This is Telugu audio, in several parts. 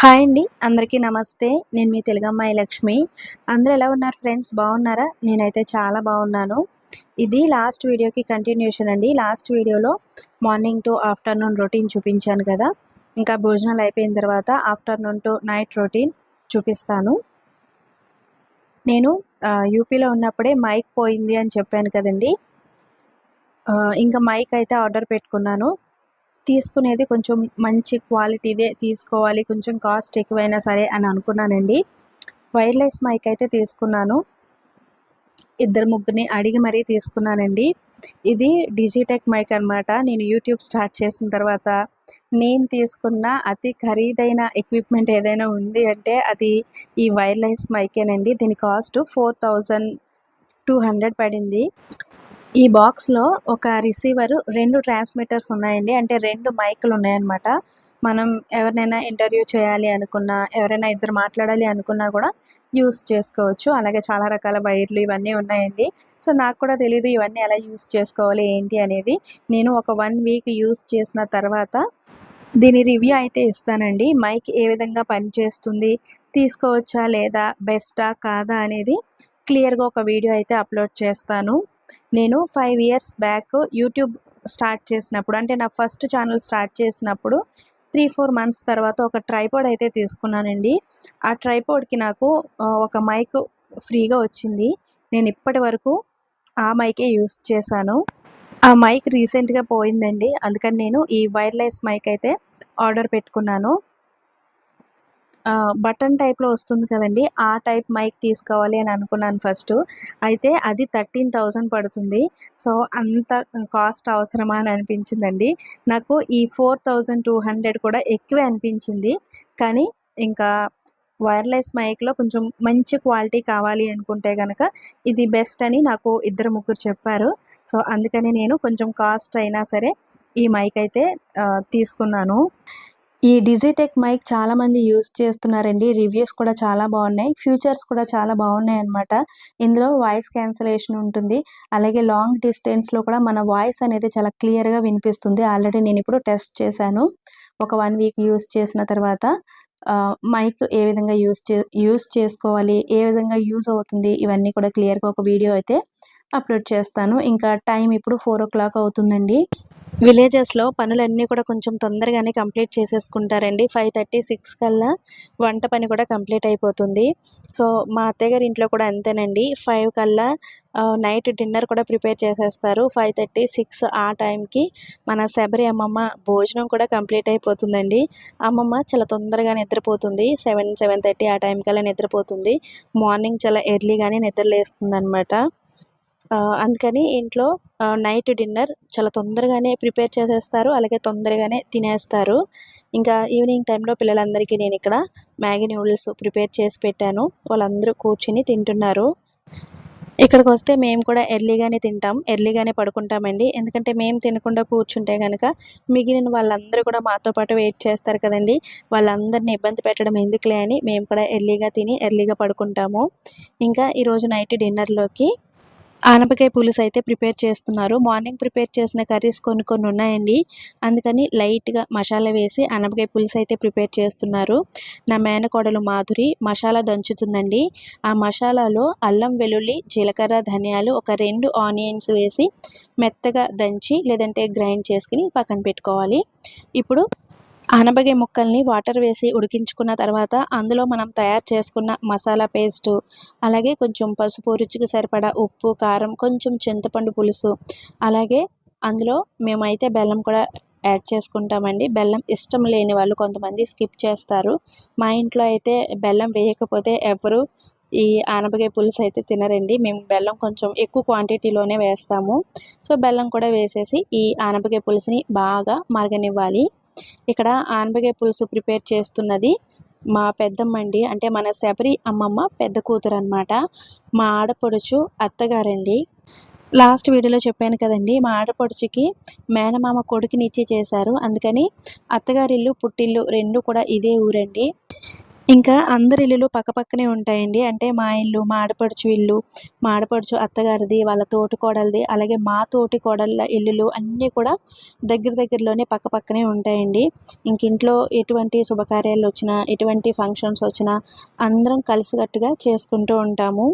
హాయ్ అండి అందరికీ నమస్తే. నేను మీ తెలుగమ్మాయి లక్ష్మి. అందరూ ఎలా ఉన్నారు ఫ్రెండ్స్? బాగున్నారా? నేనైతే చాలా బాగున్నాను. ఇది లాస్ట్ వీడియోకి కంటిన్యూషన్ అండి. లాస్ట్ వీడియోలో మార్నింగ్ టు ఆఫ్టర్నూన్ రొటీన్ చూపించాను కదా. ఇంకా భోజనాలు అయిపోయిన తర్వాత ఆఫ్టర్నూన్ టు నైట్ రొటీన్ చూపిస్తాను. నేను యూపీలో ఉన్నప్పుడే మైక్ పోయింది అని చెప్పాను కదండి. ఇంకా మైక్ అయితే ఆర్డర్ పెట్టుకున్నాను. తీసుకునేది కొంచెం మంచి క్వాలిటీదే తీసుకోవాలి కొంచెం కాస్ట్ ఎక్కువైనా సరే అని అనుకున్నానండి. వైర్లెస్ మైక్ అయితే తీసుకున్నాను. ఇద్దరు ముగ్గురిని అడిగి మరీ తీసుకున్నానండి. ఇది డిజిటెక్ మైక్ అన్నమాట. నేను యూట్యూబ్ స్టార్ట్ చేసిన తర్వాత నేను తీసుకున్న అతి ఖరీదైన ఎక్విప్మెంట్ ఏదైనా ఉంది అంటే అది ఈ వైర్లెస్ మైకేనండి. దీని cost four thousand two hundred పడింది. ఈ బాక్స్లో ఒక రిసీవరు రెండు ట్రాన్స్మిటర్స్ ఉన్నాయండి. అంటే రెండు మైకులు ఉన్నాయన్నమాట. మనం ఎవరినైనా ఇంటర్వ్యూ చేయాలి అనుకున్నా ఎవరైనా ఇద్దరు మాట్లాడాలి అనుకున్నా కూడా యూస్ చేసుకోవచ్చు. అలాగే చాలా రకాల వైర్లు ఇవన్నీ ఉన్నాయండి. సో నాకు కూడా తెలియదు ఇవన్నీ ఎలా యూస్ చేసుకోవాలి ఏంటి అనేది. నేను ఒక వన్ వీక్ యూస్ చేసిన తర్వాత దీని రివ్యూ అయితే ఇస్తానండి. మైక్ ఏ విధంగా పనిచేస్తుంది తీసుకోవచ్చా లేదా బెస్టా కాదా అనేది క్లియర్గా ఒక వీడియో అయితే అప్లోడ్ చేస్తాను. నేను five years back YouTube start చేసినప్పుడు అంటే నా ఫస్ట్ ఛానల్ స్టార్ట్ చేసినప్పుడు త్రీ ఫోర్ మంత్స్ తర్వాత ఒక ట్రైపాడ్ అయితే తీసుకున్నానండి. ఆ ట్రైపాడ్కి నాకు ఒక మైక్ ఫ్రీగా వచ్చింది. నేను ఇప్పటి వరకు ఆ మైకే యూస్ చేశాను. ఆ మైక్ రీసెంట్గా పోయిందండి. అందుకని నేను ఈ వైర్లెస్ మైక్ అయితే ఆర్డర్ పెట్టుకున్నాను. బటన్ టైప్లో వస్తుంది కదండి. ఆ టైప్ మైక్ తీసుకోవాలి అని అనుకున్నాను ఫస్ట్. అయితే అది థర్టీన్ థౌజండ్ పడుతుంది. సో అంత కాస్ట్ అవసరమా అని అనిపించిందండి. నాకు ఈ ఫోర్ థౌజండ్ టూ హండ్రెడ్ కూడా ఎక్కువే అనిపించింది. కానీ ఇంకా వైర్లెస్ మైక్లో కొంచెం మంచి క్వాలిటీ కావాలి అనుకుంటే కనుక ఇది బెస్ట్ అని నాకు ఇద్దరు ముగ్గురు చెప్పారు. సో అందుకని నేను కొంచెం కాస్ట్ అయినా సరే ఈ మైక్ అయితే తీసుకున్నాను. ఈ డిజిటెక్ మైక్ చాలా మంది యూస్ చేస్తున్నారండి. రివ్యూస్ కూడా చాలా బాగున్నాయి. ఫ్యూచర్స్ కూడా చాలా బాగున్నాయి అన్నమాట. ఇందులో వాయిస్ క్యాన్సలేషన్ ఉంటుంది. అలాగే లాంగ్ డిస్టెన్స్లో కూడా మన వాయిస్ అనేది చాలా క్లియర్గా వినిపిస్తుంది. ఆల్రెడీ నేను ఇప్పుడు టెస్ట్ చేశాను. ఒక వన్ వీక్ యూస్ చేసిన తర్వాత మైక్ ఏ విధంగా యూస్ చే యూస్ చేసుకోవాలి ఏ విధంగా యూజ్ అవుతుంది ఇవన్నీ కూడా క్లియర్గా ఒక వీడియో అయితే అప్లోడ్ చేస్తాను. ఇంకా టైం ఇప్పుడు ఫోర్ ఓ క్లాక్ అవుతుందండి. విలేజెస్లో పనులన్నీ కూడా కొంచెం తొందరగానే కంప్లీట్ చేసేసుకుంటారండి. ఫైవ్ థర్టీ సిక్స్ కల్లా వంట పని కూడా కంప్లీట్ అయిపోతుంది. సో మా అత్తయ్య గారి ఇంట్లో కూడా అంతేనండి. ఫైవ్ కల్లా నైట్ డిన్నర్ కూడా ప్రిపేర్ చేసేస్తారు. ఫైవ్ థర్టీ సిక్స్ ఆ టైంకి మన శబరి అమ్మమ్మ భోజనం కూడా కంప్లీట్ అయిపోతుందండి. అమ్మమ్మ చాలా తొందరగా నిద్రపోతుంది. సెవెన్ సెవెన్ థర్టీ ఆ టైం కల్లా నిద్రపోతుంది. మార్నింగ్ చాలా ఎర్లీగానే నిద్రలేస్తుంది అనమాట అందుకని ఇంట్లో నైట్ డిన్నర్ చాలా తొందరగానే ప్రిపేర్ చేసేస్తారు అలాగే తొందరగానే తినేస్తారు. ఇంకా ఈవినింగ్ టైంలో పిల్లలందరికీ నేను ఇక్కడ మ్యాగీ నూడిల్స్ ప్రిపేర్ చేసి పెట్టాను. వాళ్ళందరూ కూర్చుని తింటున్నారు. ఇక్కడికి వస్తే మేము కూడా ఎర్లీగానే తింటాం ఎర్లీగానే పడుకుంటామండి. ఎందుకంటే మేము తినకుండా కూర్చుంటే కనుక మిగిలిన వాళ్ళందరూ కూడా మాతో పాటు వెయిట్ చేస్తారు కదండి. వాళ్ళందరినీ ఇబ్బంది పెట్టడం ఎందుకులే అని మేము కూడా ఎర్లీగా తిని ఎర్లీగా పడుకుంటాము. ఇంకా ఈరోజు నైట్ డిన్నర్లోకి ఆనపకాయ పులుసు అయితే ప్రిపేర్ చేస్తున్నారు. మార్నింగ్ ప్రిపేర్ చేసిన కర్రీస్ కొన్ని కొన్ని ఉన్నాయండి. అందుకని లైట్గా మసాలా వేసి ఆనపకాయ పులుసు అయితే ప్రిపేర్ చేస్తున్నారు. నా మేనకోడలు మాధురి మసాలా దంచుతుందండి. ఆ మసాలాలో అల్లం వెల్లుల్లి జీలకర్ర ధనియాలు ఒక రెండు ఆనియన్స్ వేసి మెత్తగా దంచి లేదంటే గ్రైండ్ చేసుకుని పక్కన పెట్టుకోవాలి. ఇప్పుడు ఆనపకాయ ముక్కల్ని వాటర్ వేసి ఉడికించుకున్న తర్వాత అందులో మనం తయారు చేసుకున్న మసాలా పేస్టు అలాగే కొంచెం పసుపు రుచికి సరిపడా ఉప్పు కారం కొంచెం చింతపండు పులుసు అలాగే అందులో మేమైతే బెల్లం కూడా యాడ్ చేసుకుంటామండి. బెల్లం ఇష్టం లేని వాళ్ళు కొంతమంది స్కిప్ చేస్తారు. మా ఇంట్లో అయితే బెల్లం వేయకపోతే ఎవరు ఈ ఆనపకాయ పులుసు అయితే తినరండి. మేము బెల్లం కొంచెం ఎక్కువ క్వాంటిటీలోనే వేస్తాము. సో బెల్లం కూడా వేసేసి ఈ ఆనపకాయ పులుసుని బాగా మరగనివ్వాలి. ఇక్కడ ఆనబగే పులుసు ప్రిపేర్ చేస్తున్నది మా పెద్దమ్మ అండి అంటే మన శబరి అమ్మమ్మ పెద్ద కూతురు అనమాట మా ఆడపడుచు అత్తగారండి. లాస్ట్ వీడియోలో చెప్పాను కదండి మా ఆడపడుచుకి మేనమామ కొడుకునిచ్చి చేశారు. అందుకని అత్తగారిల్లు పుట్టిల్లు రెండు కూడా ఇదే ఊరండి. ఇంకా అందరి ఇల్లులు పక్కపక్కనే ఉంటాయండి. అంటే మా ఇల్లు మా ఆడపడుచు ఇల్లు మా ఆడపడుచు అత్తగారిది వాళ్ళ తోటి కోడలిది అలాగే మా తోటి కోడళ్ళ ఇల్లులు అన్నీ కూడా దగ్గర దగ్గరలోనే పక్కపక్కనే ఉంటాయండి. ఇంక ఇంట్లో ఎటువంటి శుభకార్యాలు వచ్చినా ఎటువంటి ఫంక్షన్స్ వచ్చినా అందరం కలిసికట్టుగా చేసుకుంటూ ఉంటాము.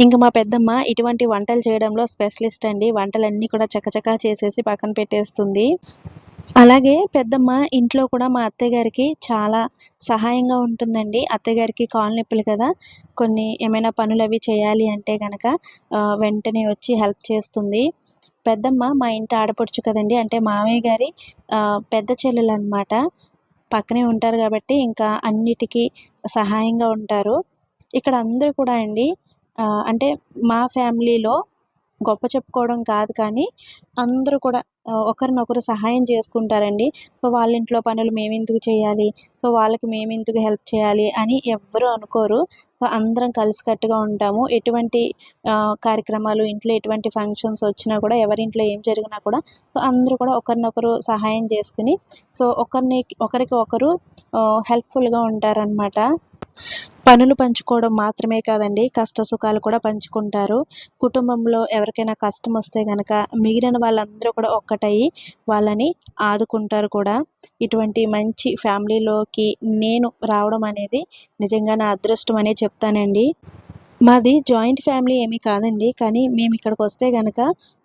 ఇంకా మా పెద్దమ్మ ఇటువంటి వంటలు చేయడంలో స్పెషలిస్ట్ అండి. వంటలన్నీ కూడా చకచకా చేసేసి పక్కన పెట్టేస్తుంది. అలాగే పెద్దమ్మ ఇంట్లో కూడా మా అత్తయ్య గారికి చాలా సహాయంగా ఉంటుందండి. అత్తయ్య గారికి కాళ్ళు నొప్పులు కదా కొన్ని ఏమైనా పనులు అవి చేయాలి అంటే కనుక వెంటనే వచ్చి హెల్ప్ చేస్తుంది. పెద్దమ్మ మా ఇంటి ఆడపడుచు కదండి అంటే మామయ్య గారి పెద్ద చెల్లెలు అనమాట పక్కనే ఉంటారు కాబట్టి ఇంకా అన్నిటికీ సహాయంగా ఉంటారు. ఇక్కడ అందరూ కూడా అండి అంటే మా ఫ్యామిలీలో గొప్ప చెప్పుకోవడం కాదు కానీ అందరూ కూడా ఒకరినొకరు సహాయం చేసుకుంటారండి. సో వాళ్ళ ఇంట్లో పనులు మేము ఎందుకు చేయాలి? సో వాళ్ళకి మేము ఎందుకు హెల్ప్ చేయాలి? అని ఎవ్వరూ అనుకోరు. సో అందరం కలిసికట్టుగా ఉంటాము. ఎటువంటి కార్యక్రమాలు ఇంట్లో ఎటువంటి ఫంక్షన్స్ వచ్చినా కూడా ఎవరింట్లో ఏం జరిగినా కూడా సో అందరూ కూడా ఒకరినొకరు సహాయం చేసుకుని సో ఒకరిని ఒకరికి ఒకరు హెల్ప్ఫుల్గా ఉంటారనమాట పనులు పంచుకోవడం మాత్రమే కాదండి. కష్ట సుఖాలు కూడా పంచుకుంటారు. కుటుంబంలో ఎవరికైనా కష్టం వస్తే కనుక మిగిలిన వాళ్ళందరూ కూడా ఒక్కటయ్యి వాళ్ళని ఆదుకుంటారు కూడా. ఇటువంటి మంచి ఫ్యామిలీలోకి నేను రావడం అనేది నిజంగా నా అదృష్టం అనే చెప్తానండి. మాది జాయింట్ ఫ్యామిలీ ఏమీ కాదండి. కానీ మేము ఇక్కడికి వస్తే కనుక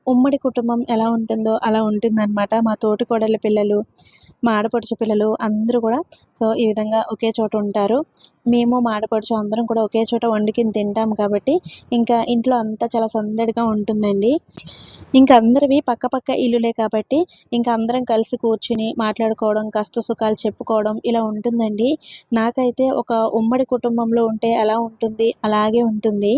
ఉమ్మడి కుటుంబం ఎలా ఉంటుందో అలా ఉంటుందన్నమాట. మా తోటి కోడళ్ళ పిల్లలు మా ఆడపడుచు పిల్లలు అందరూ కూడా సో ఈ విధంగా ఒకే చోట ఉంటారు. మేము మా ఆడపడుచు అందరం కూడా ఒకే చోట వండుకుని తింటాం కాబట్టి ఇంకా ఇంట్లో అంతా చాలా సందడిగా ఉంటుందండి. ఇంకా అందరివి పక్క పక్క ఇల్లులే కాబట్టి ఇంకా అందరం కలిసి కూర్చుని మాట్లాడుకోవడం కష్ట సుఖాలు చెప్పుకోవడం ఇలా ఉంటుందండి. నాకైతే ఒక ఉమ్మడి కుటుంబంలో ఉంటే ఎలా ఉంటుంది? అలాగే ఉంటుంది.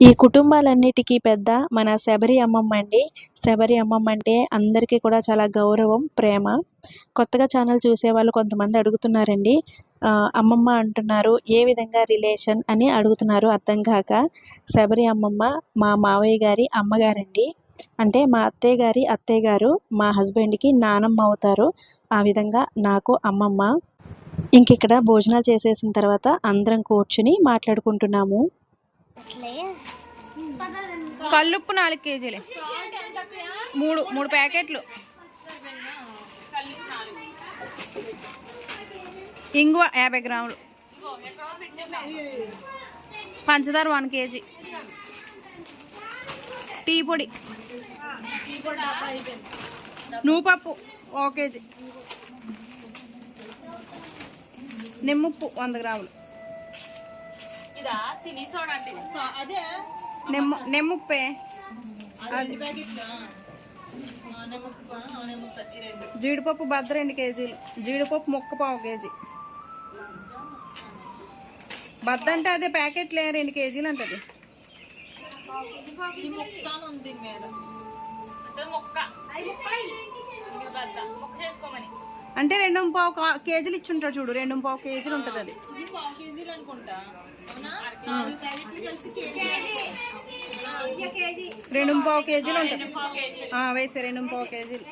ఈ కుటుంబాలన్నిటికీ పెద్ద మన శబరి అమ్మమ్మ అండి. శబరి అమ్మమ్మ అంటే అందరికీ కూడా చాలా గౌరవం ప్రేమ. కొత్తగా ఛానల్ చూసేవాళ్ళు కొంతమంది అడుగుతున్నారండి. అమ్మమ్మ అంటున్నారు ఏ విధంగా రిలేషన్ అని అడుగుతున్నారు అర్థం కాక శబరి అమ్మమ్మ మా మావయ్య గారి అమ్మగారండి. అంటే మా అత్తయ్య గారి అత్తయ్య గారు మా హస్బెండ్కి నానమ్మ అవుతారు. ఆ విధంగా నాకు అమ్మమ్మ. ఇంక ఇక్కడ భోజనాలు చేసేసిన తర్వాత అందరం కూర్చుని మాట్లాడుకుంటున్నాము. కల్లుప్పు నాలుగు కేజీలే. మూడు మూడు ప్యాకెట్లు. ఇంగువ యాభై గ్రాములు. పంచదార వన్ కేజీ. టీ పొడి. నూపప్పు ఒక కేజీ. నిమ్ముప్పు వంద గ్రాములు. నెమ్ము నెమ్ముప్పే. జీడిపప్పు బద్ద రెండు కేజీలు. జీడిపప్పు ముక్క పావు కేజీ. బద్ద అంటే అదే ప్యాకెట్లే రెండు కేజీలు అంటది. అంటే రెండు పావు కేజీలు ఇచ్చుంటాడు చూడు రెండు పావు కేజీలు ఉంటుంది అది. రెండు పావు కేజీలు ఉంటుంది. ఆ, వేసే రెండు పావు కేజీలు.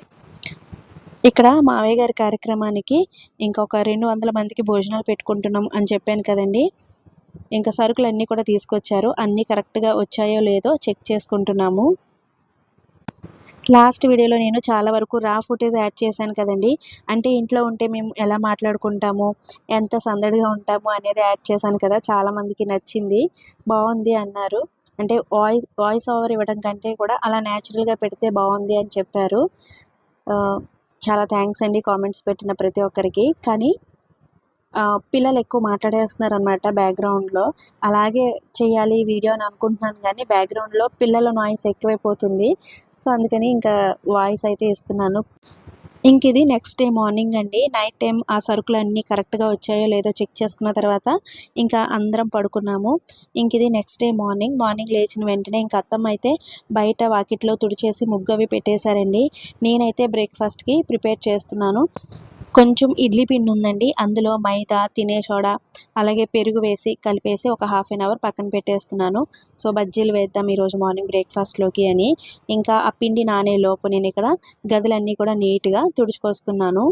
ఇక్కడ మావయ్య గారి కార్యక్రమానికి ఇంకొక రెండు వందల మందికి భోజనాలు పెట్టుకుంటున్నాం అని చెప్పాను కదండి. ఇంకా సరుకులు అన్నీ కూడా తీసుకొచ్చారు. అన్నీ కరెక్ట్గా వచ్చాయో లేదో చెక్ చేసుకుంటున్నాము. లాస్ట్ వీడియోలో నేను చాలా వరకు రా ఫుటేజ్ యాడ్ చేశాను కదండి. అంటే ఇంట్లో ఉంటే మేము ఎలా మాట్లాడుకుంటాము ఎంత సందడిగా ఉంటాము అనేది యాడ్ చేశాను కదా. చాలామందికి నచ్చింది. బాగుంది అన్నారు. అంటే వాయిస్ వాయిస్ ఓవర్ ఇవ్వడం కంటే కూడా అలా న్యాచురల్గా పెడితే బాగుంది అని చెప్పారు. చాలా థ్యాంక్స్ అండి కామెంట్స్ పెట్టిన ప్రతి ఒక్కరికి. కానీ పిల్లలు ఎక్కువ మాట్లాడేస్తున్నారు అనమాట బ్యాక్గ్రౌండ్లో. అలాగే చేయాలి వీడియో అని అనుకుంటున్నాను కానీ బ్యాక్గ్రౌండ్లో పిల్లల నాయిస్ ఎక్కువైపోతుంది. సో అందుకని ఇంకా వాయిస్ అయితే ఇస్తున్నాను. ఇంక ఇది నెక్స్ట్ డే మార్నింగ్ అండి. నైట్ టైం ఆ సరుకులు అన్నీ కరెక్ట్గా వచ్చాయో లేదో చెక్ చేసుకున్న తర్వాత ఇంకా అందరం పడుకున్నాము. ఇంక ఇది నెక్స్ట్ డే మార్నింగ్. మార్నింగ్ లేచిన వెంటనే ఇంకా అత్తమ్మ అయితే బయట వాకిట్లో తుడిచేసి ముగ్గు అవి పెట్టేశారండి. నేనైతే బ్రేక్ఫాస్ట్కి ప్రిపేర్ చేస్తున్నాను. కొంచెం ఇడ్లీ పిండి ఉందండి. అందులో మైదా తినే సోడా అలాగే పెరుగు వేసి కలిపేసి ఒక హాఫ్ అన్ అవర్ పక్కన పెట్టేస్తున్నాను. సో బజ్జీలు వేద్దాం ఈరోజు మార్నింగ్ బ్రేక్ఫాస్ట్లోకి అని. ఇంకా ఆ పిండి నానే లోపు నేను ఇక్కడ గదులన్నీ కూడా నీట్గా తుడుచుకొస్తున్నాను.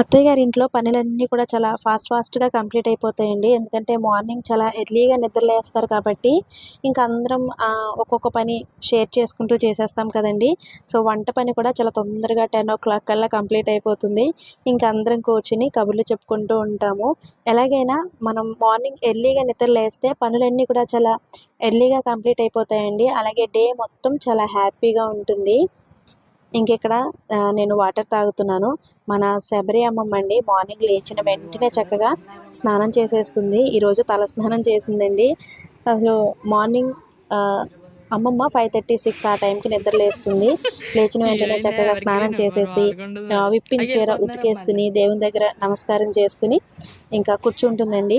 అత్తయ్య గారి ఇంట్లో పనులన్నీ కూడా చాలా ఫాస్ట్ ఫాస్ట్గా కంప్లీట్ అయిపోతాయండి. ఎందుకంటే మార్నింగ్ చాలా ఎర్లీగా నిద్రలేస్తారు కాబట్టి ఇంకా అందరం ఒక్కొక్క పని షేర్ చేసుకుంటూ చేసేస్తాం కదండి. సో వంట పని కూడా చాలా తొందరగా టెన్ ఓ క్లాక్ కల్లా కంప్లీట్ అయిపోతుంది. ఇంకా అందరం కూర్చుని కబుర్లు చెప్పుకుంటూ ఉంటాము. ఎలాగైనా మనం మార్నింగ్ ఎర్లీగా నిద్రలేస్తే పనులన్నీ కూడా చాలా ఎర్లీగా కంప్లీట్ అయిపోతాయండి. అలాగే డే మొత్తం చాలా హ్యాపీగా ఉంటుంది. ఇంకెక్కడ నేను వాటర్ తాగుతున్నాను. మన శబరి అమ్మమ్మ అండి మార్నింగ్ లేచిన వెంటనే చక్కగా స్నానం చేసేస్తుంది. ఈరోజు తల స్నానం చేసిందండి. అసలు మార్నింగ్ అమ్మమ్మ ఫైవ్ థర్టీ సిక్స్ ఆ టైంకి నిద్ర లేస్తుంది. లేచిన వెంటనే చక్కగా స్నానం చేసేసి విప్పిన చీర ఉతికేసుకుని దేవుని దగ్గర నమస్కారం చేసుకుని ఇంకా కూర్చుంటుందండి.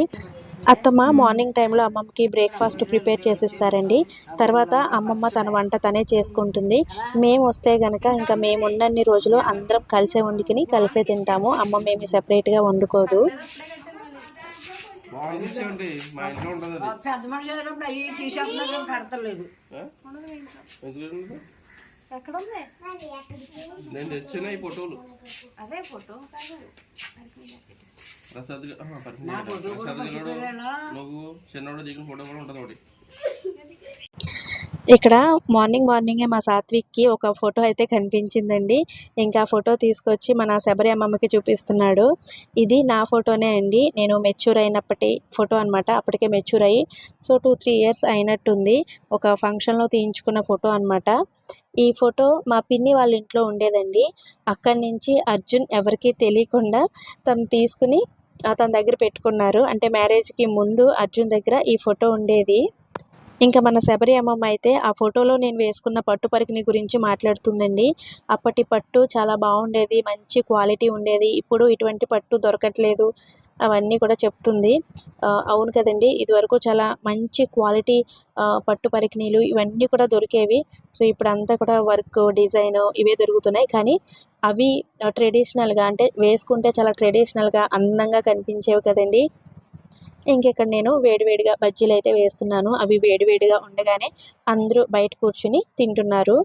అత్తమ్మ మార్నింగ్ టైంలో అమ్మమ్మకి బ్రేక్ఫాస్ట్ ప్రిపేర్ చేసిస్తారండి. తర్వాత అమ్మమ్మ తన వంట తనే చేసుకుంటుంది. మేము వస్తే గనక ఇంకా మేము ఉన్నన్ని రోజులు అందరం కలిసే వండుకుని కలిసే తింటాము. అమ్మమ్మ ఏమి సెపరేట్గా వండుకోదు. నేను తెచ్చిన ఈ ఫోటోలు. అదే ఫోటో. ప్రసాద్? ప్రసాద్ గారు నువ్వు చిన్నోడు దిగిన ఫోటో కూడా ఉంటుంది ఒకటి. ఇక్కడ మార్నింగ్ మార్నింగే మా సాత్విక్కి ఒక ఫోటో అయితే కనిపించిందండి. ఇంకా ఫోటో తీసుకొచ్చి మన శబరి అమ్మమ్మకి చూపిస్తున్నాడు. ఇది నా ఫోటోనే అండి. నేను మెచ్యూర్ అయినప్పటి ఫోటో అన్నమాట. అప్పటికే మెచ్యూర్ అయ్యి సో టూ త్రీ ఇయర్స్ అయినట్టుంది. ఒక ఫంక్షన్లో తీయించుకున్న ఫోటో అన్నమాట. ఈ ఫోటో మా పిన్ని వాళ్ళ ఇంట్లో ఉండేదండి. అక్కడి నుంచి అర్జున్ ఎవరికీ తెలియకుండా తను తీసుకుని తన దగ్గర పెట్టుకున్నారు. అంటే మ్యారేజ్కి ముందు అర్జున్ దగ్గర ఈ ఫోటో ఉండేది. ఇంకా మన శబరి అమ్మమ్మ అయితే ఆ ఫోటోలో నేను వేసుకున్న పట్టు పరికిని గురించి మాట్లాడుతుందండి. అప్పటి పట్టు చాలా బాగుండేది మంచి క్వాలిటీ ఉండేది. ఇప్పుడు ఇటువంటి పట్టు దొరకట్లేదు. అవన్నీ కూడా చెప్తుంది. అవును కదండి ఇదివరకు చాలా మంచి క్వాలిటీ పట్టు పరికిణీలు ఇవన్నీ కూడా దొరికేవి. సో ఇప్పుడు అంతా కూడా వర్క్ డిజైన్ ఇవే దొరుకుతున్నాయి. కానీ అవి ట్రెడిషనల్గా అంటే వేసుకుంటే చాలా ట్రెడిషనల్గా అందంగా కనిపించేవి కదండి. ఇంకెక్కడ నేను వేడివేడిగా బజ్జీలు అయితే వేస్తున్నాను. అవి వేడివేడిగా ఉండగానే అందరూ బయట కూర్చుని తింటున్నారు.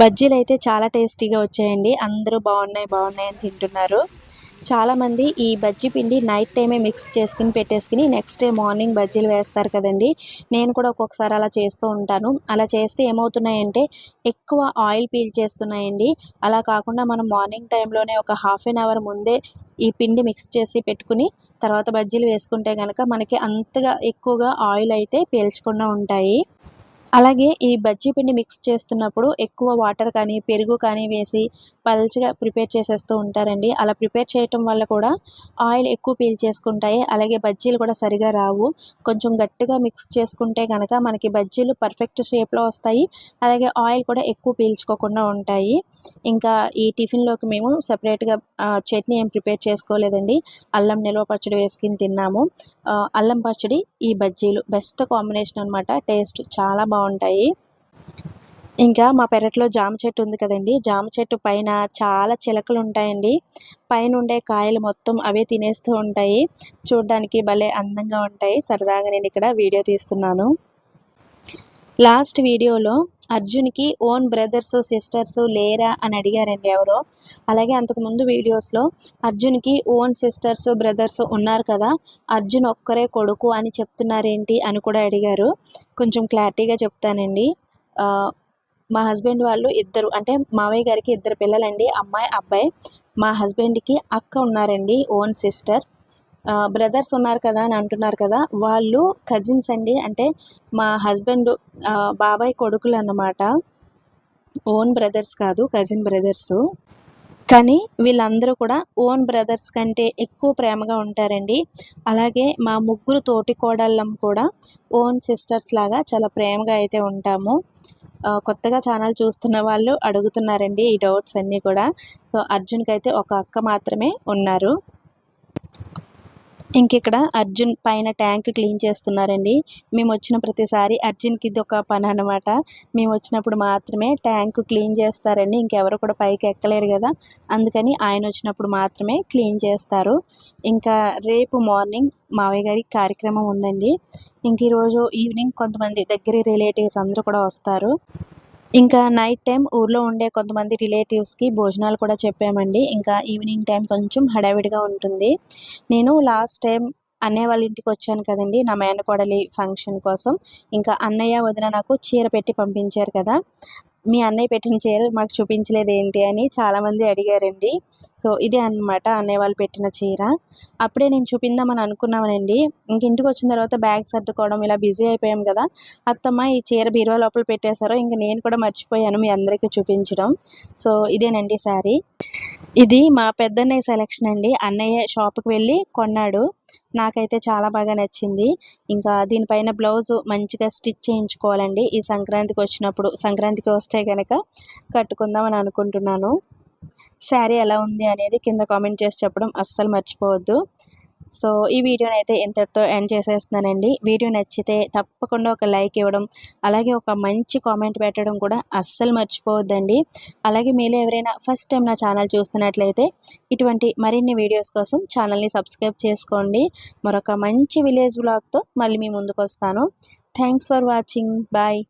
బజ్జీలు అయితే చాలా టేస్టీగా వచ్చాయండి. అందరూ బాగున్నాయి బాగున్నాయి అని తింటున్నారు. చాలామంది ఈ బజ్జీ పిండి నైట్ టైమే మిక్స్ చేసుకుని పెట్టేసుకుని నెక్స్ట్ డే మార్నింగ్ బజ్జీలు వేస్తారు కదండి. నేను కూడా ఒక్కొక్కసారి అలా చేస్తూ ఉంటాను. అలా చేస్తే ఏమవుతున్నాయంటే ఎక్కువ ఆయిల్ పీల్ చేస్తున్నాయండి. అలా కాకుండా మనం మార్నింగ్ టైంలోనే ఒక హాఫ్ అన్ అవర్ ముందే ఈ పిండి మిక్స్ చేసి పెట్టుకుని తర్వాత బజ్జీలు వేసుకుంటే కనుక మనకి అంతగా ఎక్కువగా ఆయిల్ అయితే పీల్చకుండా ఉంటాయి. అలాగే ఈ బజ్జీ పిండి మిక్స్ చేస్తున్నప్పుడు ఎక్కువ వాటర్ కానీ పెరుగు కానీ వేసి పల్చగా ప్రిపేర్ చేసేస్తూ ఉంటారండి. అలా ప్రిపేర్ చేయటం వల్ల కూడా ఆయిల్ ఎక్కువ పీల్చేసుకుంటాయి అలాగే బజ్జీలు కూడా సరిగా రావు. కొంచెం గట్టిగా మిక్స్ చేసుకుంటే కనుక మనకి బజ్జీలు పర్ఫెక్ట్ షేప్లో వస్తాయి. అలాగే ఆయిల్ కూడా ఎక్కువ పీల్చుకోకుండా ఉంటాయి. ఇంకా ఈ టిఫిన్లోకి మేము సపరేట్గా చట్నీ ఏం ప్రిపేర్ చేసుకోలేదండి. అల్లం నిల్వ పచ్చడి వేసుకుని తిన్నాము. అల్లం పచ్చడి ఈ బజ్జీలు బెస్ట్ కాంబినేషన్ అనమాట టేస్ట్ చాలా బాగుంటాయి. ఇంకా మా పెరట్లో జామ చెట్టు ఉంది కదండి. జామ చెట్టు పైన చాలా చిలకలు ఉంటాయండి. పైన ఉండే కాయలు మొత్తం అవే తినేస్తూ ఉంటాయి. చూడడానికి భలే అందంగా ఉంటాయి. సరదాగా నేను ఇక్కడ వీడియో తీస్తున్నాను. లాస్ట్ వీడియోలో అర్జున్కి ఓన్ బ్రదర్స్ సిస్టర్స్ లేరా అని అడిగారండి ఎవరో. అలాగే అంతకుముందు వీడియోస్లో అర్జున్కి ఓన్ సిస్టర్స్ బ్రదర్స్ ఉన్నారు కదా అర్జున్ ఒక్కరే కొడుకు అని చెప్తున్నారేంటి అని కూడా అడిగారు. కొంచెం క్లారిటీగా చెప్తానండి. మా హస్బెండ్ వాళ్ళు ఇద్దరు అంటే మావయ్య గారికి ఇద్దరు పిల్లలండి అమ్మాయి అబ్బాయి. మా హస్బెండ్కి అక్క ఉన్నారండి ఓన్ సిస్టర్. బ్రదర్స్ ఉన్నారు కదా అని అంటున్నారు కదా వాళ్ళు కజిన్స్ అండి. అంటే మా హస్బెండ్ బాబాయ్ కొడుకులు అన్నమాట. ఓన్ బ్రదర్స్ కాదు కజిన్ బ్రదర్స్. కానీ వీళ్ళందరూ కూడా ఓన్ బ్రదర్స్ కంటే ఎక్కువ ప్రేమగా ఉంటారండి. అలాగే మా ముగ్గురు తోటి కోడళ్ళం కూడా ఓన్ సిస్టర్స్ లాగా చాలా ప్రేమగా అయితే ఉంటాము. కొత్తగా ఛానల్ చూస్తున్న వాళ్ళు అడుగుతున్నారండి ఈ డౌట్స్ అన్నీ కూడా. సో అర్జున్కి అయితే ఒక అక్క మాత్రమే ఉన్నారు. ఇంక ఇక్కడ అర్జున్ పైన ట్యాంక్ క్లీన్ చేస్తున్నారండి. మేము వచ్చిన ప్రతిసారి అర్జున్కి ఇది ఒక పని అనమాట మేము వచ్చినప్పుడు మాత్రమే ట్యాంక్ క్లీన్ చేస్తారండి. ఇంకెవరు కూడా పైకి ఎక్కలేరు కదా. అందుకని ఆయన వచ్చినప్పుడు మాత్రమే క్లీన్ చేస్తారు. ఇంకా రేపు మార్నింగ్ మావయ్య గారి కార్యక్రమం ఉందండి. ఇంక ఈరోజు ఈవినింగ్ కొంతమంది దగ్గర రిలేటివ్స్ అందరూ కూడా వస్తారు. ఇంకా నైట్ టైం ఊర్లో ఉండే కొంతమంది రిలేటివ్స్కి భోజనాలు కూడా చెప్పామండి. ఇంకా ఈవినింగ్ టైం కొంచెం హడావిడిగా ఉంటుంది. నేను లాస్ట్ టైం అన్నయ్య వాళ్ళ ఇంటికి వచ్చాను కదండి నా మేనకోడలి ఫంక్షన్ కోసం. ఇంకా అన్నయ్య వదిన నాకు చీర పెట్టి పంపించారు కదా. మీ అన్నయ్య పెట్టిన చీర మాకు చూపించలేదు ఏంటి అని చాలామంది అడిగారండి. సో ఇదే అన్నమాట అన్నయ్య వాళ్ళు పెట్టిన చీర. అప్పుడే నేను చూపిందామని అనుకున్నామనండి. ఇంక ఇంటికి వచ్చిన తర్వాత బ్యాగ్ సర్దుకోవడం ఇలా బిజీ అయిపోయాం కదా. అత్తమ్మ ఈ చీర బీరువా లోపల పెట్టేశారు. ఇంకా నేను కూడా మర్చిపోయాను మీ అందరికీ చూపించడం. సో ఇదేనండి శారీ. ఇది మా పెద్దన్నయ్య సెలెక్షన్ అండి. అన్నయ్య షాప్కి వెళ్ళి కొన్నాడు. నాకైతే చాలా బాగా నచ్చింది. ఇంకా దీనిపైన బ్లౌజ్ మంచిగా స్టిచ్ చేయించుకోవాలండి. ఈ సంక్రాంతికి వచ్చినప్పుడు సంక్రాంతికి వస్తే కనుక కట్టుకుందామని అనుకుంటున్నాను. శారీ ఎలా ఉంది అనేది కింద కామెంట్ చేసి చెప్పడం అస్సలు మర్చిపోవద్దు. సో ఈ వీడియోని అయితే ఇంతటితో ఎండ్ చేసేస్తున్నానండి. వీడియో నచ్చితే తప్పకుండా ఒక లైక్ ఇవ్వడం అలాగే ఒక మంచి కామెంట్ పెట్టడం కూడా అస్సలు మర్చిపోవద్దండి. అలాగే మీరు ఎవరైనా ఫస్ట్ టైం నా ఛానల్ చూస్తున్నట్లయితే ఇటువంటి మరిన్ని వీడియోస్ కోసం ఛానల్ని సబ్స్క్రైబ్ చేసుకోండి. మరొక మంచి విలేజ్ బ్లాగ్తో మళ్ళీ మీ ముందుకు వస్తాను థ్యాంక్స్ ఫర్ వాచింగ్. బాయ్.